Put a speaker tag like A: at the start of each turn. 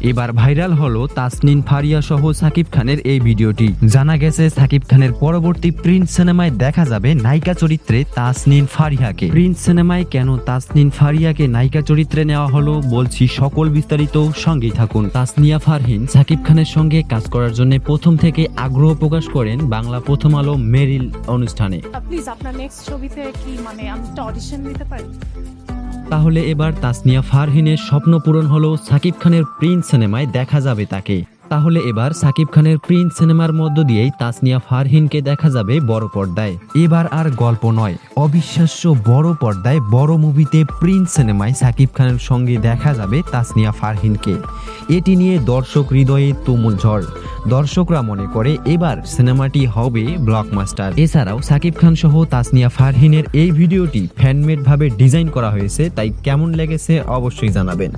A: এবার ভাইরাল হলো তাসনিন ফারিয়া সহ সাকিব খানের এই ভিডিওটি। জানা গেছে সাকিব খানের পরবর্তী প্রিন্স সিনেমায় দেখা যাবে নায়িকা চরিত্রে তাসনিন ফারিয়াকে। প্রিন্স সিনেমায় কেন তাসনিন ফারিয়াকে নায়িকা চরিত্রে নেওয়া হলো বলছি সকল বিস্তারিত সঙ্গেই থাকুন। তাসনিয়া ফারহিন সাকিব খানের সঙ্গে কাজ করার জন্য প্রথম থেকে আগ্রহ প্রকাশ করেন বাংলা প্রথম আলো মেরিল অনুষ্ঠানে।
B: প্লিজ আপনার নেক্সট ছবিতে কি মানে আমি অডিশন দিতে পারি?
A: তাহলে এবার তাসনিয়া ফারহিনের স্বপ্ন পূরণ হলো সাকিব খানের প্রিন্স সিনেমায় দেখা যাবে তাকে। তাহলে এবার সাকিব খানের প্রিন্স সিনেমার মধ্য দিয়েই তাসনিয়া ফারহিনকে দেখা যাবে বড় পর্দায়। এবার আর গল্প নয়, অবিশ্বাস্য বড় পর্দায় বড় মুভিতে প্রিন্স সিনেমায় সাকিব খানের সঙ্গে দেখা যাবে তাসনিয়া ফারহিনকে। এটি নিয়ে দর্শক হৃদয়ে তুমুল ঝড়। দর্শকরা মনে করে এবার সিনেমাটি হবে ব্লকমাস্টার। এছাড়াও সাকিব খান সহ তাসনিয়া ফারহিনের এই ভিডিওটি ফ্যানমেড ভাবে ডিজাইন করা হয়েছে, তাই কেমন লেগেছে অবশ্যই জানাবেন।